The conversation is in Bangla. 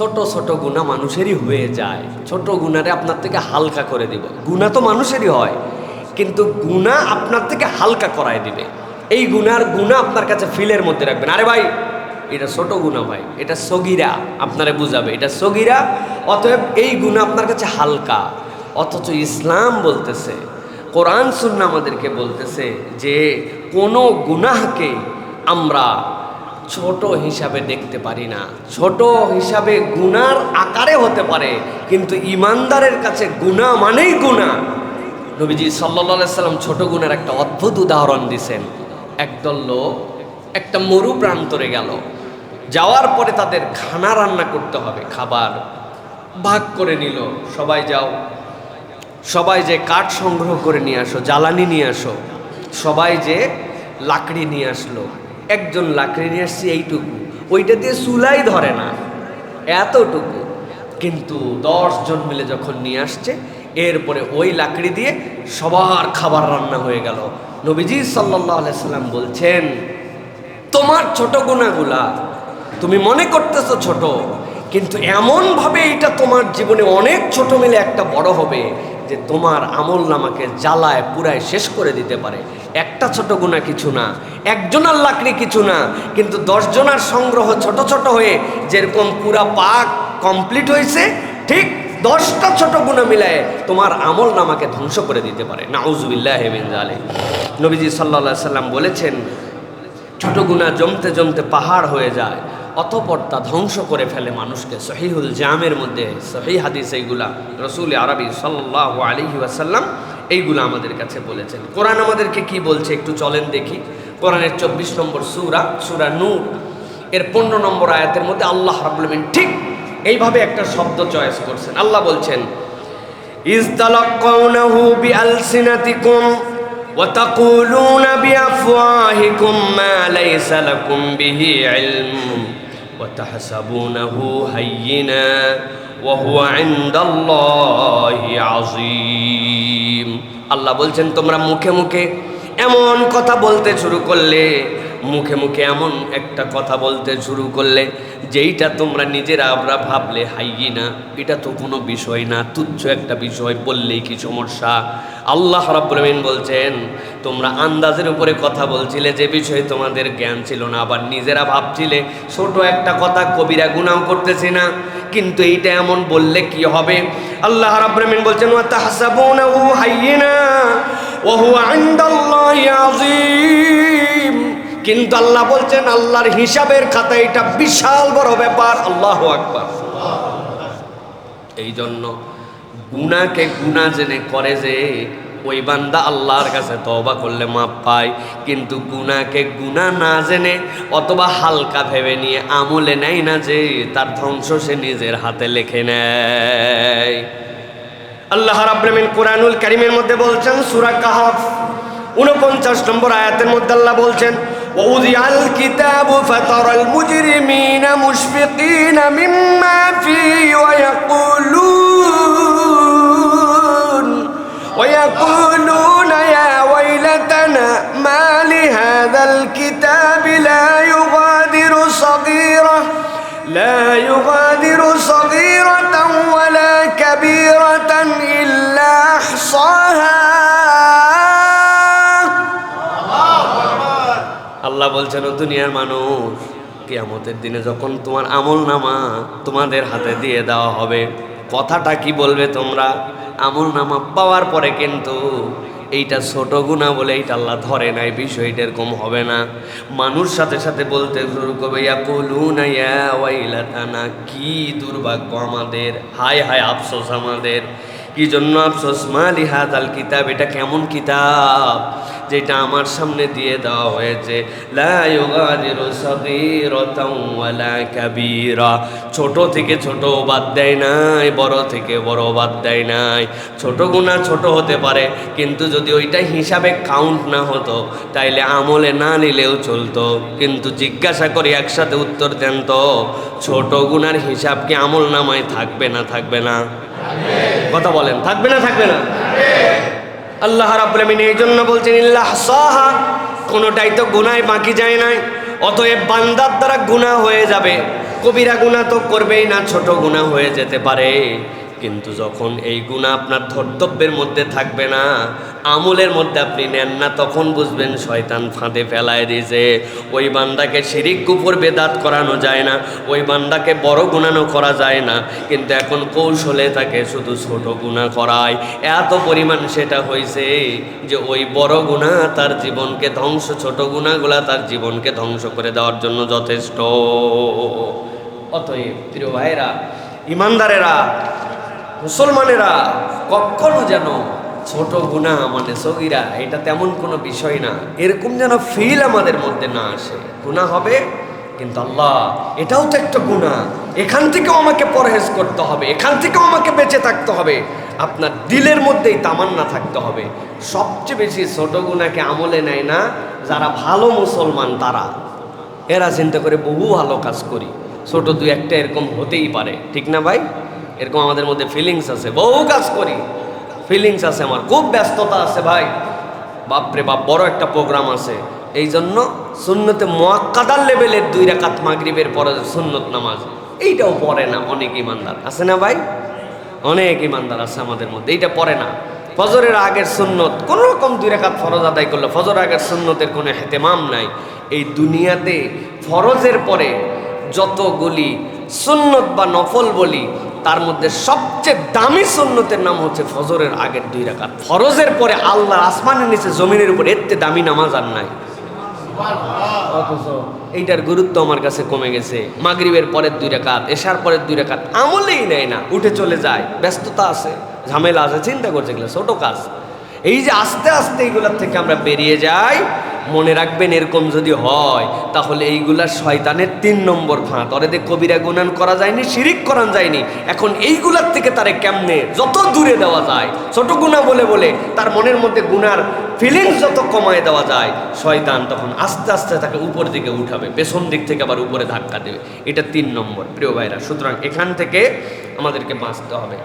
ছোট ছোট গুণা মানুষেরই হয়ে যায়। ছোট গুণারে আপনার থেকে হালকা করে দিব। গুণা তো মানুষেরই হয়, কিন্তু গুণা আপনার থেকে হালকা করায় দিবে। এই গুনার গুণা আপনার কাছে ফিলের মধ্যে রাখবেন। আরে ভাই, এটা ছোট গুণা ভাই, এটা সগিরা আপনারে বুঝাবে। এটা সগিরা, অতএব এই গুণা আপনার কাছে হালকা। অথচ ইসলাম বলতেছে, কোরআন, সুন্না আমাদেরকে বলতেছে যে কোনো গুনাহকে আমরা ছোট হিসাবে দেখতে পারি না। ছোট হিসাবে গুনার আকারে হতে পারে, কিন্তু ইমানদারের কাছে গুণা মানেই গুণা নবীজি সাল্লা সাল্লাম ছোট গুণের একটা অদ্ভুত উদাহরণ দিছেন। একদল লোক, একটা মরু প্রান্তরে গেল। যাওয়ার পরে তাদের খানা রান্না করতে হবে, খাবার ভাগ করে নিল। সবাই যাও। সবাই যে কাঠ সংগ্রহ করে নিয়ে আসো, জ্বালানি নিয়ে আসো। সবাই যে লাকড়ি নিয়ে আসলো। একজন লাকড়ি নিয়ে আসছে এইটুকু। ওইটা দিয়ে চুলাই ধরে না। এতটুকু। কিন্তু দশ জন মিলে যখন নিয়ে আসছে, এরপরে ওই লাকড়ি দিয়ে সবার খাবার রান্না হয়ে গেল। নবীজি সাল্লাহ সাল্লাম বলছেন, তোমার ছোট গুণাগুলা তুমি মনে করতেছো ছোট, কিন্তু এমনভাবে এটা তোমার জীবনে অনেক ছোট মিলে একটা বড় হবে। যে তোমার আমল নামাকে জ্বালায় পুরায় শেষ করে দিতে পারে। একটা ছোট গুণা কিছু না, একজনের লাকড়ি কিছু না, কিন্তু দশজনার সংগ্রহ ছোট ছোট হয়ে যেরকম পুরা পাক কমপ্লিট হয়েছে, ঠিক দশটা ছোট গুণা মিলায় তোমার আমল নামাকে ধ্বংস করে দিতে পারে। নাউজুবিল্লাহ হেমিন জালে নবীজি সাল্লা সাল্লাম বলেছেন, ছোট গুণা জমতে জমতে পাহাড় হয়ে যায় অতপর তা ধ্বংস করে ফেলে মানুষকে। সহিহুল জামের মধ্যে সহি হাদিস এইগুলা রসুল আরবি সাল্লাহ আলহি ওয়াসাল্লাম এইগুলো আমাদের কাছে বলেছেন। কোরআন আমাদেরকে কি বলছে একটু চলেন দেখি। কোরআনের চব্বিশ নম্বর সুরা সুরা নূর। এর পনেরো নম্বর আয়াতের মধ্যে আল্লাহ রাবুলমিন ঠিক এইভাবে একটা শব্দ চয়েস করছেন। আল্লাহ বলছেন, ইজ তালাক্কাউনাহু বিআলসিনাতিকুম وتقولون بأفواهكم ما ليس لكم به علم وتحسبونه هينا وهو عند الله عظيم আল্লাহ বলছেন তোমরা মুখে মুখে এমন কথা বলতে শুরু করলে মুখে মুখে এমন একটা কথা বলতে শুরু করলে, যেইটা তোমরা নিজেরা আমরা ভাবলে হাইই না, এটা তো কোনো বিষয় না, তুচ্ছ একটা বিষয় বললেই কি সমস্যা? আল্লাহ রাব্বুল বলছেন, তোমরা আন্দাজের উপরে কথা বলছিলে, যে বিষয়ে তোমাদের জ্ঞান ছিল না, আবার নিজেরা ভাবছিলে, ছোট একটা কথা কবিরা গুনাও করতেছি না, কিন্তু এইটা এমন বললে কি হবে? আল্লাহ রাব্বুল বলছেন, ওয়া তাহসাবুনাহু হাইয়িনা, ওয়া হুয়া ইনদাল্লাহি কিন্তু আল্লাহ বলছেন, আল্লাহর হিসাবের খাতা এটা বিশাল বড় ব্যাপার। আল্লাহ আকবার। এই জন্য গুনাকে গুণা জেনে করে যে, ওই বান্দা আল্লাহর কাছে তবা করলে মাপ পায়, কিন্তু গুনাকে গুণা না জেনে অথবা হালকা ভেবে নিয়ে আমলে নেয় না যে, তার ধ্বংস সে নিজের হাতে লিখে নেয়। আল্লাহ রাব্রামিন কোরআনুল কারিমের মধ্যে বলছেন, সুরা কাহাফ উনপঞ্চাশ নম্বর আয়াতের মধ্যে আল্লাহ বলছেন ووضع الكتاب فترى المجرمين مشفقين مما فيه ويقولون ويقولون يا ويلتنا ما لهذا الكتاب لا يغادر صغيرة لا يغادر صغيرة ولا كبيرة إلا أحصاها. আল্লাহ বলছেন, ও দুনিয়ার মানুষ, কিয়ামতের দিনে যখন তোমার আমল নামা তোমাদের হাতে দিয়ে দেওয়া হবে, কথাটা কি বলবে তোমরা? আমল নামা পাওয়ার পরে কিন্তু এইটা ছোট গুণা বলে এইটা আল্লাহ ধরে নাই, বিষয়টা এরকম হবে না। মানুষ সাথে সাথে বলতে শুরু করবে ইয়া কি দুর্ভাগ্য আমাদের, হায় হায় আফসোস আমাদের কি জন্য আফসোস? মালি হাদাল কিতাব, এটা কেমন কিতাব? যেটা আমার সামনে দিয়ে দেওয়া হয়েছে। ছোট থেকে ছোট বাদ দেয় নাই, বড় থেকে বড় বাদ দেয় নাই। ছোট গুণা ছোট হতে পারে, কিন্তু যদি ওইটা হিসাবে কাউন্ট না হতো, তাইলে আমলে না নিলেও চলতো। কিন্তু জিজ্ঞাসা করি একসাথে উত্তর দেন তো, ছোট গুণার হিসাব কি আমল নামায় থাকবে না থাকবে না? কথা বলেন। থাকবে না থাকবে না। আল্লাহ রাব্বুল এই জন্য বলছেন, ইল্লাহ সাহা। কোনোটাই তো গুনায় বাকি যায় নাই। অতএব বান্দার দ্বারা গুণা হয়ে যাবে। কবিরা গুণা তো করবেই না, ছোট গুণা হয়ে যেতে পারে। কিন্তু যখন এই গুণা আপনার ধর্তব্যের মধ্যে থাকবে না, আমলের মধ্যে আপনি নেন না, তখন বুঝবেন শয়তান ফাঁদে ফেলায় দিয়েছে। ওই বান্দাকে শিরিক কুপুর বেদাত করানো যায় না, ওই বান্দাকে বড় গুণানো করা যায় না। কিন্তু এখন কৌশলে তাকে শুধু ছোট গুণা করায়। এত পরিমাণ সেটা হয়েছে যে ওই বড় গুণা তার জীবনকে ধ্বংস, ছোট গুণাগুলা তার জীবনকে ধ্বংস করে দেওয়ার জন্য যথেষ্ট। অতএব প্রিয় ভাইরা ইমানদারেরা মুসলমানেরা কখনো যেন ছোট গুণা মানে সগিরা, এটা তেমন কোনো বিষয় না। এরকম যেন ফিল আমাদের মধ্যে না আসে। গুণা হবে, কিন্তু আল্লাহ, এটাও তো একটা গুণা এখান থেকেও আমাকে পরহেজ করতে হবে, এখান থেকেও আমাকে বেঁচে থাকতে হবে। আপনার দিলের মধ্যেই তামান্না থাকতে হবে। সবচেয়ে বেশি ছোট গুণাকে আমলে নেয় না যারা ভালো মুসলমান তারা। এরা চিন্তা করে বহু ভালো কাজ করি। ছোট দু একটা এরকম হতেই পারে। ঠিক না ভাই? এরকম আমাদের মধ্যে ফিলিংস আছে। বহু কাজ করি। ফিলিংস আছে আমার। খুব ব্যস্ততা আছে ভাই। বাপরে বাপ, বড় একটা প্রোগ্রাম আছে। এই জন্য সুন্নতে মোয়াক্কাদার লেভেলের দুই রাকাত মাগরিবের পরে সুন্নত নামাজ। এইটাও পড়ে না, অনেক ইমানদার। আছে না ভাই? অনেক ইমানদার আছে আমাদের মধ্যে। এইটা পড়ে না। ফজরের আগের সুন্নত, কোনো রকম দুই রেখাত ফরজ আদায় করল ফজর আগের সুন্নতের কোনো হেতেমাম নাই। এই দুনিয়াতে ফরজের পরে যতগুলি সুন্নত বা নফল বলি তার মধ্যে সবচেয়ে দামি সুন্নতের নাম হচ্ছে ফজরের আগের দুই রাকাত। ফরজের পরে আল্লাহ আসমানের নিচে জমিনের উপর এতে দামি নামাজ আর নাই। এইটার গুরুত্ব আমার কাছে কমে গেছে। মাগরিবের পরের দুই রেখাত এশার পরের দুই রেখাত আমলেই নেয় না, উঠে চলে যায়, ব্যস্ততা আছে, ঝামেলা আছে, চিন্তা করছে গেলে ছোটো কাজ। এই যে আস্তে আস্তে এইগুলার থেকে আমরা বেরিয়ে যাই, মনে রাখবেন এরকম যদি হয়, তাহলে এইগুলা শয়তানের তিন নম্বর ফাঁদ। অরেদে কবিরা গুণান করা যায়নি, শিরিক করান যায়নি। এখন এইগুলার থেকে তারে কেমনে, যত দূরে দেওয়া যায়, ছোট গুণা বলে বলে, তার মনের মধ্যে গুনার ফিলিংস যত কমায় দেওয়া যায়, শয়তান তখন আস্তে আস্তে তাকে উপর দিকে উঠাবে, পেছন দিক থেকে আবার উপরে ধাক্কা দেবে। এটা তিন নম্বর। প্রিয় ভাইরা, সুতরাং এখান থেকে আমাদেরকে বাঁচতে হবে।